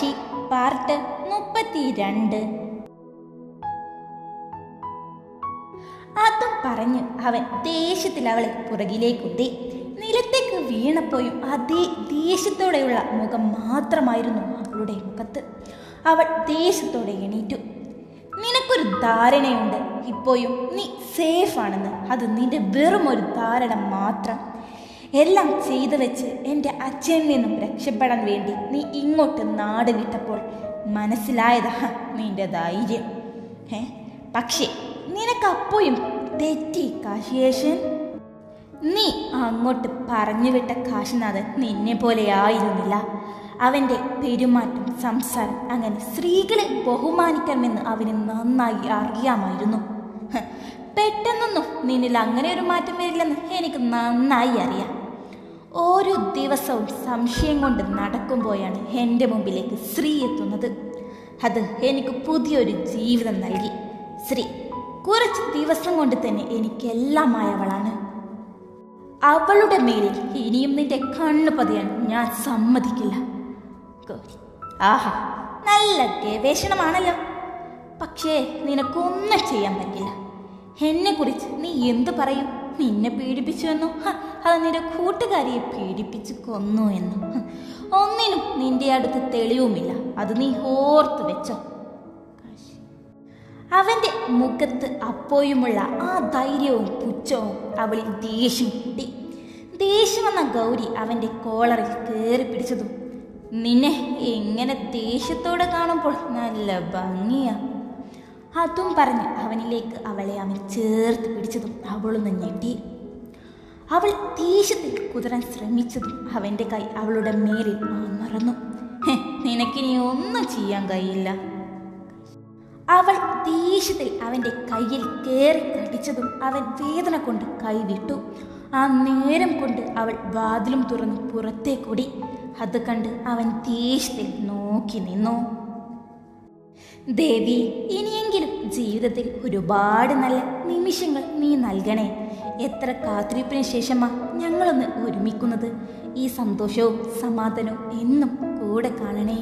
Kashi part മുപ്പത്തിരണ്ട്. അതും പറഞ്ഞ് അവൻ ദേഷ്യത്തിൽ അവളെ പുറകിലേക്കുത്തി. നിലത്തേക്ക് വീണപ്പോയും അതേ ദേഷ്യത്തോടെയുള്ള മുഖം മാത്രമായിരുന്നു അവളുടെ മുഖത്ത്. അവൾ ദേഷ്യത്തോടെ എണീറ്റു. നിനക്കൊരു ധാരണയുണ്ട്. ഇപ്പോഴും നീ സേഫ് ആണെന്ന് അത് നിന്റെ വെറും ഒരു ധാരണ മാത്രം. എല്ലാം ചെയ്തു വെച്ച് എന്റെ അച്ഛനിൽ നിന്നും രക്ഷപ്പെടാൻ വേണ്ടി നീ ഇങ്ങോട്ട് നാട് വിട്ടപ്പോൾ മനസ്സിലായതാ നിന്റെ ധൈര്യം. ഏ പക്ഷേ നിനക്കപ്പോഴും തെറ്റി കാശിയേഷൻ നീ അങ്ങോട്ട് പറഞ്ഞു വിട്ട കാശിനാഥൻ നിന്നെ പോലെ ആയിരുന്നില്ല. അവന്റെ പെരുമാറ്റം സംസാരം അങ്ങനെ സ്ത്രീകളെ ബഹുമാനിക്കണമെന്ന് അവന് നന്നായി അറിയാമായിരുന്നു. പെട്ടെന്നൊന്നും നിന്നിൽ അങ്ങനെ ഒരു മാറ്റം വരില്ലെന്ന് എനിക്ക് നന്നായി അറിയാം. ഓരോ ദിവസവും സംശയം കൊണ്ട് നടക്കുമ്പോഴാണ് എന്റെ മുമ്പിലേക്ക് ശ്രീ എത്തുന്നത്. അത് എനിക്ക് പുതിയൊരു ജീവിതം നൽകി. ശ്രീ കുറച്ച് ദിവസം കൊണ്ട് തന്നെ എനിക്കെല്ലാമായവളാണ് അവളുടെ മേലിൽ ഇനിയും നിന്റെ കണ്ണു പതിയാൻ ഞാൻ സമ്മതിക്കില്ല. ആഹാ നല്ല ഗവേഷണമാണല്ലോ. പക്ഷേ നിനക്കൊന്നും ചെയ്യാൻ പറ്റില്ല. എന്നെക്കുറിച്ച് നീ എന്ത് പറയും? നിന്നെ പീഡിപ്പിച്ചു എന്നോ അത് നിന്റെ കൂട്ടുകാരിയെ പീഡിപ്പിച്ച് കൊന്നു എന്നോ. ഒന്നിനും നിന്റെ അടുത്ത് തെളിവുമില്ല. അത് നീ ഓർത്ത് വെച്ചോ. അവന്റെ മുഖത്ത് അപ്പോഴുമുള്ള ആ ധൈര്യവും പുച്ഛവും അവളിൽ ദേഷ്യം കിട്ടി. ദേഷ്യം വന്ന ഗൗരി അവന്റെ കോളറിൽ കയറി പിടിച്ചതും നിന്നെ എങ്ങനെ ദേഷ്യത്തോടെ കാണുമ്പോൾ നല്ല ഭംഗിയാ. അതും പറഞ്ഞ് അവനിലേക്ക് അവളെ അവൻ ചേർത്ത് പിടിച്ചതും അവളൊന്ന് ഞെട്ടി. അവൾ ദേഷ്യത്തിൽ കുതിരാൻ ശ്രമിച്ചതും അവന്റെ കൈ അവളുടെ മേലിൽ അമർന്നു. "ഹെ, നിനക്കിനി ഒന്നും ചെയ്യാൻ കഴിയില്ല. അവൾ ദേഷ്യത്തിൽ അവന്റെ കയ്യിൽ കയറി കടിച്ചതും അവൻ വേദന കൊണ്ട് കൈവിട്ടു ആ നേരം കൊണ്ട് അവൾ വാതിലും തുറന്ന് പുറത്തേക്കൂടി അത് കണ്ട് അവൻ ദേഷ്യത്തിൽ നോക്കി നിന്നു. ദേവി ഇനിയെങ്കിലും ജീവിതത്തിൽ ഒരുപാട് നല്ല നിമിഷങ്ങൾ നീ നൽകണേ. എത്ര കാത്തിരിപ്പിന് ശേഷമാ ഞങ്ങളൊന്ന് ഒരുമിക്കുന്നത്? ഈ സന്തോഷവും സമാധാനവും എന്നും കൂടെ കാണണേ.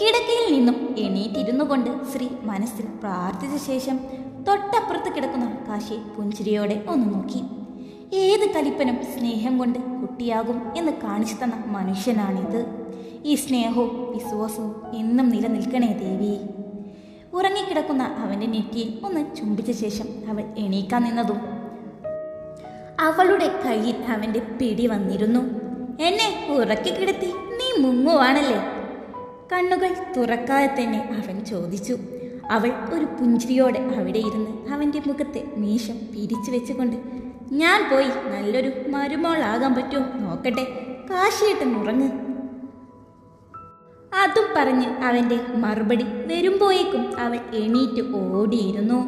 കിടക്കയിൽ നിന്നും എണീറ്റിരുന്നു കൊണ്ട് ശ്രീ മനസ്സിൽ പ്രാർത്ഥിച്ച ശേഷം തൊട്ടപ്പുറത്ത് കിടക്കുന്ന കാശി പുഞ്ചിരിയോടെ ഒന്ന് നോക്കി. ഏത് കലിപ്പനും സ്നേഹം കൊണ്ട് കുട്ടിയാകും എന്ന് കാണിച്ചു തന്ന മനുഷ്യനാണിത്. ഈ സ്നേഹവും വിശ്വാസവും എന്നും നിലനിൽക്കണേ ദേവി. ഉറങ്ങിക്കിടക്കുന്ന അവന്റെ നെറ്റിയിൽ ഒന്ന് ചുംബിച്ച ശേഷം അവൾ എണീക്കാൻ നിന്നതും അവളുടെ കയ്യിൽ അവന്റെ പിടി വന്നിരുന്നു. എന്നെ ഉറക്കി കിടത്തി നീ മുങ്ങുവാണല്ലേ? കണ്ണുകൾ തുറക്കാതെ തന്നെ അവൻ ചോദിച്ചു. അവൾ ഒരു പുഞ്ചിരിയോടെ അവിടെ ഇരുന്ന് അവന്റെ മുഖത്തെ മീശം പിരിച്ചു വെച്ചുകൊണ്ട് ഞാൻ പോയി നല്ലൊരു മരുമോളാകാൻ പറ്റുമോ? നോക്കട്ടെ. കാശിയിട്ട് ഉറങ്ങ് അതും പറഞ്ഞ് അവന്റെ മറുപടി വരുമ്പോയേക്കും അവൻ എണീറ്റ് ഓടിയിരുന്നു.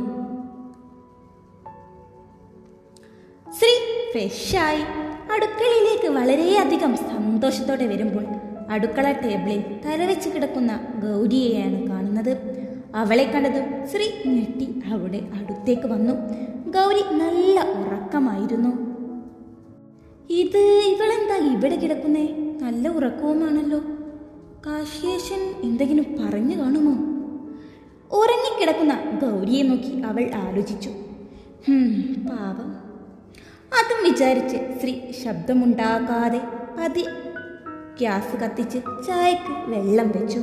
ശ്രീ ഫ്രഷായി അടുക്കളയിലേക്ക് വളരെയധികം സന്തോഷത്തോടെ വരുമ്പോൾ അടുക്കള ടേബിളിൽ തലവെച്ച് കിടക്കുന്ന ഗൗരിയെയാണ് കാണുന്നത്. അവളെ കണ്ടതും ശ്രീ ഞെട്ടി അവിടെ അടുത്തേക്ക് വന്നു. ഗൗരി നല്ല ഉറക്കമായിരുന്നു. ഇത് ഇവളെന്താ ഇവിടെ കിടക്കുന്നേ? നല്ല ഉറക്കവുമാണല്ലോ. കാശിയേശൻ എന്തെങ്കിലും പറഞ്ഞു കാണുമോ? ഉറങ്ങിക്കിടക്കുന്ന ഗൗരിയെ നോക്കി അവൾ ആലോചിച്ചു. പാപം അതും വിചാരിച്ച് ശ്രീ ശബ്ദമുണ്ടാക്കാതെ പതി ഗ്യാസ് കത്തിച്ച് ചായക്ക് വെള്ളം വെച്ചു.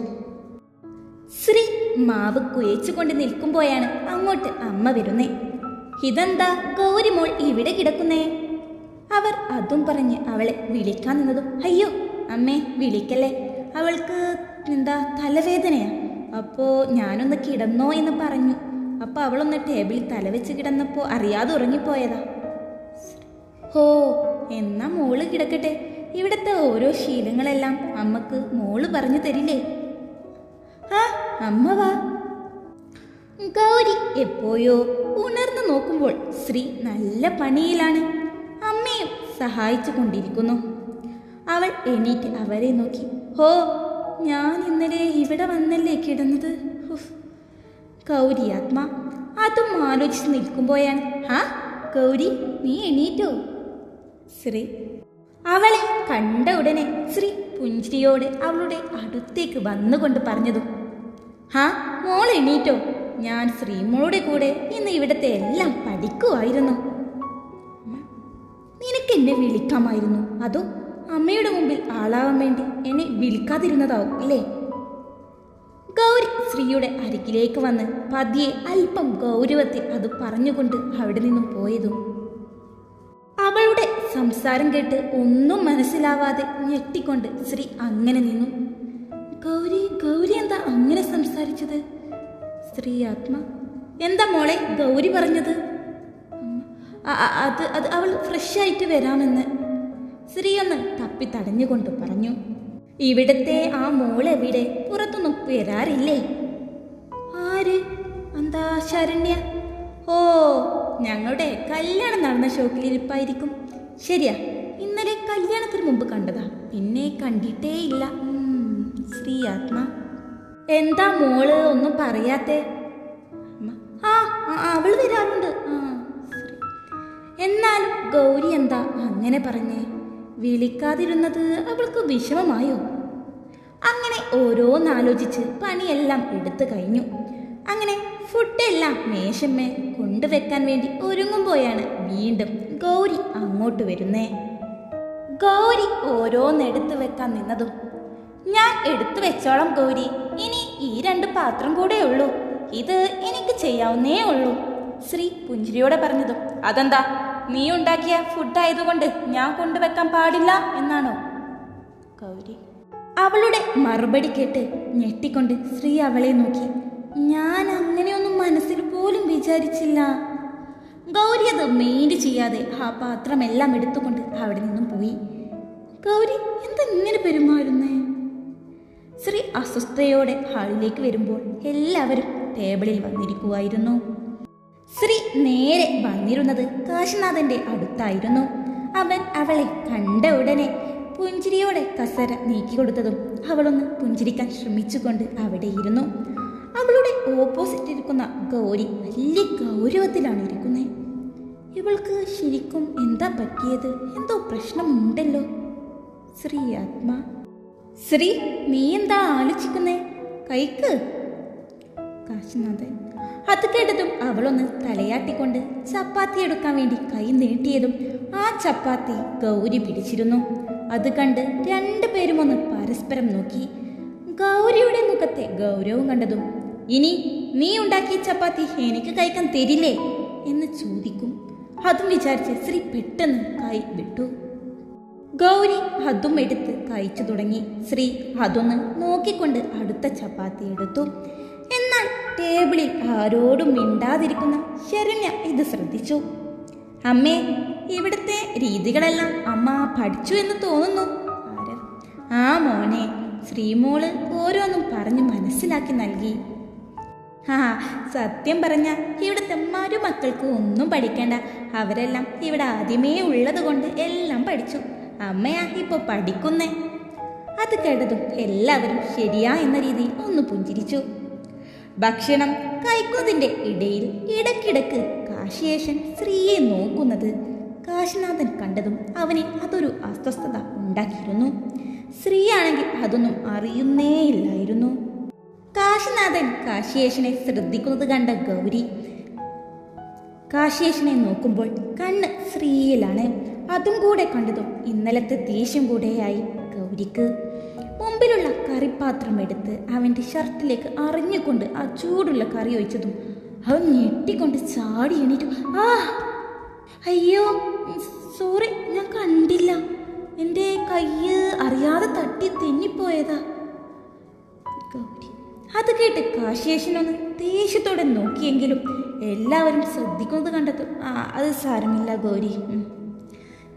ശ്രീ മാവ് കുയച്ചുകൊണ്ട് നിൽക്കുമ്പോഴാണ് അങ്ങോട്ട് അമ്മ വരുന്നേ. ഇതെന്താ ഗൗരിമോൾ ഇവിടെ കിടക്കുന്നേ? അവർ അതും പറഞ്ഞ് അവളെ വിളിക്കാൻ നിന്നതും അയ്യോ അമ്മേ വിളിക്കല്ലേ? അവൾക്ക് എന്താ തലവേദനയാ. അപ്പോൾ ഞാനൊന്ന് കിടന്നോ എന്ന് പറഞ്ഞു. അപ്പോൾ അവളൊന്ന് ടേബിളിൽ തലവെച്ച് കിടന്നപ്പോൾ അറിയാതെ ഉറങ്ങിപ്പോയതാ. ഹോ എന്നാ മോൾ കിടക്കട്ടെ. ഇവിടുത്തെ ഓരോ ശീലങ്ങളെല്ലാം അമ്മയ്ക്ക് മോൾ പറഞ്ഞു തരില്ലേ? ആ അമ്മ വാ. ഗൗരി എപ്പോയോ ഉണർന്നു നോക്കുമ്പോൾ ശ്രീ നല്ല പണിയിലാണ്. അമ്മയും സഹായിച്ചു കൊണ്ടിരിക്കുന്നു. അവൾ എണീറ്റ് അവരെ നോക്കി. ഹോ ഞാൻ ഇന്നലെ ഇവിടെ വന്നല്ലേ കിടന്നത്. ഗൗരി ആത്മ അതും ആലോചിച്ച് നിൽക്കുമ്പോഴാണ്. ഹാ ഗൗരി നീ എണീറ്റോ? ശ്രീ. അവളെ കണ്ട ഉടനെ ശ്രീ പുഞ്ചിരിയോടെ അവളുടെ അടുത്തേക്ക് വന്നുകൊണ്ട് പറഞ്ഞതും ഹാ മോൾ എണീറ്റോ? ഞാൻ ശ്രീമോളുടെ കൂടെ ഇന്ന് ഇവിടത്തെ എല്ലാം പഠിക്കുമായിരുന്നു നിനക്ക് എന്നെ വിളിക്കാമായിരുന്നു. അതോ അമ്മയുടെ മുമ്പിൽ ആളാവാൻ വേണ്ടി എന്നെ വിളിക്കാതിരുന്നതാവും അല്ലേ? ഗൗരി ശ്രീയുടെ അരികിലേക്ക് വന്ന് പതിയെ അല്പം ഗൗരവത്തിൽ അത് പറഞ്ഞുകൊണ്ട് അവിടെ നിന്നും പോയതും അവളുടെ സംസാരം കേട്ട് ഒന്നും മനസ്സിലാവാതെ ഞെട്ടിക്കൊണ്ട് ശ്രീ അങ്ങനെ നിന്നു. ഗൗരി ഗൗരി എന്താ അങ്ങനെ സംസാരിച്ചത്? ശ്രീ ആത്മ എന്താ മോളെ ഗൗരി പറഞ്ഞത്? "അ- അ- അത് അത് അവൾ ഫ്രഷ് ആയിട്ട് വരാമെന്ന് ശ്രീ ഒന്ന് തപ്പി തടഞ്ഞുകൊണ്ട് പറഞ്ഞു ഇവിടത്തെ ആ മോളെവിടെ? പുറത്തൊന്നും വരാറില്ലേ? ആര്? എന്താ ശരണ്യ? ഓ ഞങ്ങളുടെ കല്യാണം നടന്ന ഷോക്കിലിരിപ്പായിരിക്കും ശരിയാ ഇന്നലെ കല്യാണത്തിന് മുമ്പ് കണ്ടതാ പിന്നെ കണ്ടിട്ടേ ഇല്ല സ്ത്രീ ആത്മ എന്താ മോൾ ഒന്നും പറയാത്തെ? ആ അവൾ വരാറുണ്ട്. എന്നാലും ഗൗരി എന്താ അങ്ങനെ പറഞ്ഞേ? വിളിക്കാതിരുന്നത് അവൾക്ക് വിഷമമായോ? അങ്ങനെ ഓരോന്നാലോചിച്ച് പണിയെല്ലാം എടുത്തു കഴിഞ്ഞു. അങ്ങനെ ഫുഡെല്ലാം മേശമ്മേ കൊണ്ടുവെക്കാൻ വേണ്ടി ഒരുങ്ങുമ്പോയാണ് വീണ്ടും ഗൗരി അങ്ങോട്ട് വരുന്നേ. ഗൗരി ഓരോന്നെടുത്തു വെക്കാൻ നിന്നതും ഞാൻ എടുത്തു വെച്ചോളാം ഗൗരി ഇനി ഈ രണ്ട് പാത്രം കൂടെ ഉള്ളൂ ഇത് എനിക്ക് ചെയ്യാവുന്നേ ഉള്ളൂ ശ്രീ പുഞ്ചിരിയോടെ പറഞ്ഞതും. അതെന്താ? നീ ഉണ്ടാക്കിയ ഫുഡ് ആയതുകൊണ്ട് ഞാൻ കൊണ്ടുവെക്കാൻ പാടില്ല എന്നാണോ? ഗൗരി. അവളുടെ മറുപടി കേട്ട് ഞെട്ടിക്കൊണ്ട് ശ്രീ അവളെ നോക്കി. ഞാൻ അങ്ങനെയൊന്നും മനസ്സിൽ പോലും വിചാരിച്ചില്ല. ഗൗരി അത് മെയിൻഡ് ചെയ്യാതെ ആ പാത്രമെല്ലാം എടുത്തുകൊണ്ട് അവിടെ നിന്നും പോയി. ഗൗരി എന്താ ഇങ്ങനെ പെരുമാറുന്നേ? ശ്രീ അസ്വസ്ഥയോടെ ഹാളിലേക്ക് വരുമ്പോൾ എല്ലാവരും ടേബിളിൽ വന്നിരിക്കുമായിരുന്നു ശ്രീ നേരെ വന്നിരുന്നത് കാശിനാഥന്റെ അടുത്തായിരുന്നു. അവൻ അവളെ കണ്ട ഉടനെ പുഞ്ചിരിയോടെ കസര നീക്കിക്കൊടുത്തതും അവളൊന്ന് പുഞ്ചിരിക്കാൻ ശ്രമിച്ചുകൊണ്ട് അവിടെ ഇരുന്നു. അവളുടെ ഓപ്പോസിറ്റ് ഇരിക്കുന്ന ഗൗരി വലിയ ഗൗരവത്തിലാണ് ഇരിക്കുന്നത് ഇവൾക്ക് ശരിക്കും എന്താ പറ്റിയത്? എന്തോ പ്രശ്നമുണ്ടല്ലോ. ശ്രീ ആത്മ. ശ്രീ നീ എന്താ ആലോചിക്കുന്നേ? കൈക്ക്. കാശിനാഥൻ അത് കേട്ടതും അവളൊന്ന് തലയാട്ടിക്കൊണ്ട് ചപ്പാത്തി എടുക്കാൻ വേണ്ടി കൈ നീട്ടിയതും ആ ചപ്പാത്തി ഗൗരി പിടിച്ചിരുന്നു. അത് കണ്ട് രണ്ടുപേരും ഒന്ന് പരസ്പരം നോക്കി. ഗൗരിയുടെ മുഖത്തെ ഗൗരവം കണ്ടതും ഇനി നീ ഉണ്ടാക്കിയ ചപ്പാത്തി എനിക്ക് കഴിക്കാൻ തരില്ലേ? എന്ന് ചോദിക്കും. അതും വിചാരിച്ച് ശ്രീ പെട്ടെന്ന് കൈ വിട്ടു. ഗൗരി അതും എടുത്ത് കഴിച്ചു തുടങ്ങി. ശ്രീ അതൊന്ന് നോക്കിക്കൊണ്ട് അടുത്ത ചപ്പാത്തി എടുത്തു. ടേബിളിൽ ആരോടും മിണ്ടാതിരിക്കുന്ന ശരണ്യ ഇത് ശ്രദ്ധിച്ചു. അമ്മേ ഇവിടുത്തെ രീതികളെല്ലാം അമ്മ പഠിച്ചു എന്ന് തോന്നുന്നു? ആ മോനെ ശ്രീമോൾ ഓരോന്നും പറഞ്ഞു മനസ്സിലാക്കി നൽകി. ആ സത്യം പറഞ്ഞ ഇവിടുത്തെ മരുമക്കൾക്ക് ഒന്നും പഠിക്കേണ്ട. അവരെല്ലാം ഇവിടെ ആദ്യമേ ഉള്ളത് കൊണ്ട് എല്ലാം പഠിച്ചു. അമ്മയാ ഇപ്പൊ പഠിക്കുന്നേ. അത് കേട്ടതും എല്ലാവരും ശരിയാ എന്ന രീതിയിൽ ഒന്ന് പുഞ്ചിരിച്ചു. ഭക്ഷണം കഴിക്കുന്നതിന്റെ ഇടയിൽ ഇടക്കിടക്ക് കാശിയേഷൻ സ്ത്രീയെ നോക്കുന്നത് കാശിനാഥൻ കണ്ടതും അവന് അതൊരു അസ്വസ്ഥത ഉണ്ടാക്കിയിരുന്നു. സ്ത്രീയാണെങ്കിൽ അതൊന്നും അറിയുന്നേയില്ലായിരുന്നു. കാശിനാഥൻ കാശിയേഷനെ ശ്രദ്ധിക്കുന്നത് കണ്ട ഗൗരി കാശിയേഷനെ നോക്കുമ്പോൾ കണ്ണ് ശ്രീയിലാണ് അതും കൂടെ കണ്ടതും ഇന്നലത്തെ ദേഷ്യം കൂടെയായി ഗൗരിക്ക്. മുമ്പിലുള്ള കറിപ്പാത്രം എടുത്ത് അവന്റെ ഷർട്ടിലേക്ക് അറിഞ്ഞുകൊണ്ട് ആ ചൂടുള്ള കറി ഒഴിച്ചതും അവൻ ഞെട്ടിക്കൊണ്ട് ചാടി എണീറ്റു. ആ അയ്യോ സോറി ഞാൻ കണ്ടില്ല. എന്റെ കയ്യ് അറിയാതെ തട്ടി തെന്നിപ്പോയതാ. ഗൗരി അത് കേട്ട് കാശേഷനൊന്ന് ദേഷ്യത്തോടെ നോക്കിയെങ്കിലും എല്ലാവരും ശ്രദ്ധിക്കുന്നത് കണ്ടെത്തും അത് സാരമില്ല ഗൗരി.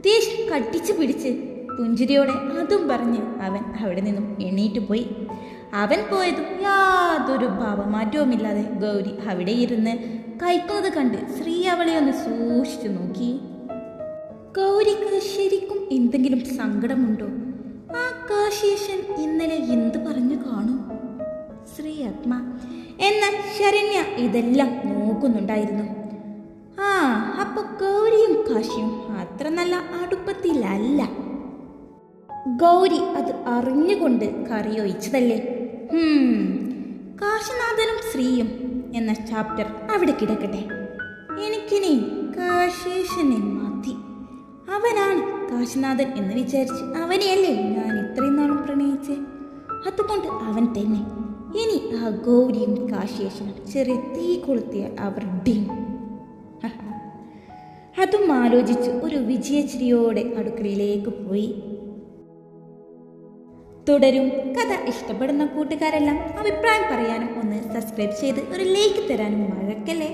ദേഷ്യം കട്ടിച്ചു പിടിച്ച് പുഞ്ചിരിയോടെ അതും പറഞ്ഞ് അവൻ അവിടെ നിന്നും എണീറ്റ് പോയി. അവൻ പോയതും യാതൊരു ഭാവമാറ്റവുമില്ലാതെ ഗൗരി അവിടെ ഇരുന്ന് കഴിക്കുന്നത് കണ്ട് ശ്രീ അവളെ ഒന്ന് സൂക്ഷിച്ചു നോക്കി. ഗൗരിക്ക് ശരിക്കും എന്തെങ്കിലും സങ്കടമുണ്ടോ? ആ കാശീശൻ ഇന്നലെ എന്ത് പറഞ്ഞു കാണും? ശ്രീ ആത്മ എന്നാൽ ശരണ്യ ഇതെല്ലാം നോക്കുന്നുണ്ടായിരുന്നു. ആ അപ്പൊ ഗൗരിയും കാശിയും അത്ര നല്ല അടുപ്പത്തിലല്ല. ഗൗരി അത് അറിഞ്ഞുകൊണ്ട് കറിയൊഴിച്ചതല്ലേ? കാശിനാഥനും ശ്രീയും എന്ന ചാപ്റ്റർ അവിടെ കിടക്കട്ടെ. എനിക്കിനി കാശേഷനെ മതി. അവനാണ് കാശിനാഥൻ എന്ന് വിചാരിച്ച് അവനെയല്ലേ ഞാൻ ഇത്രയും നാളും പ്രണയിച്ചേ? അതുകൊണ്ട് അവൻ തന്നെ. ഇനി ആ ഗൗരിയും കാശേഷനും ചെറിയ തീ കൊളുത്തിയ അവർ ഡിം. അതും ആലോചിച്ച് ഒരു വിജയച്ചിരിയോടെ അടുക്കളയിലേക്ക് പോയി. തുടരും. കഥ ഇഷ്ടപ്പെടുന്ന കൂട്ടുകാരെല്ലാം അഭിപ്രായം പറയാനും ഒന്ന് സബ്സ്ക്രൈബ് ചെയ്ത് ഒരു ലൈക്ക് തരാനും മഴക്കല്ലേ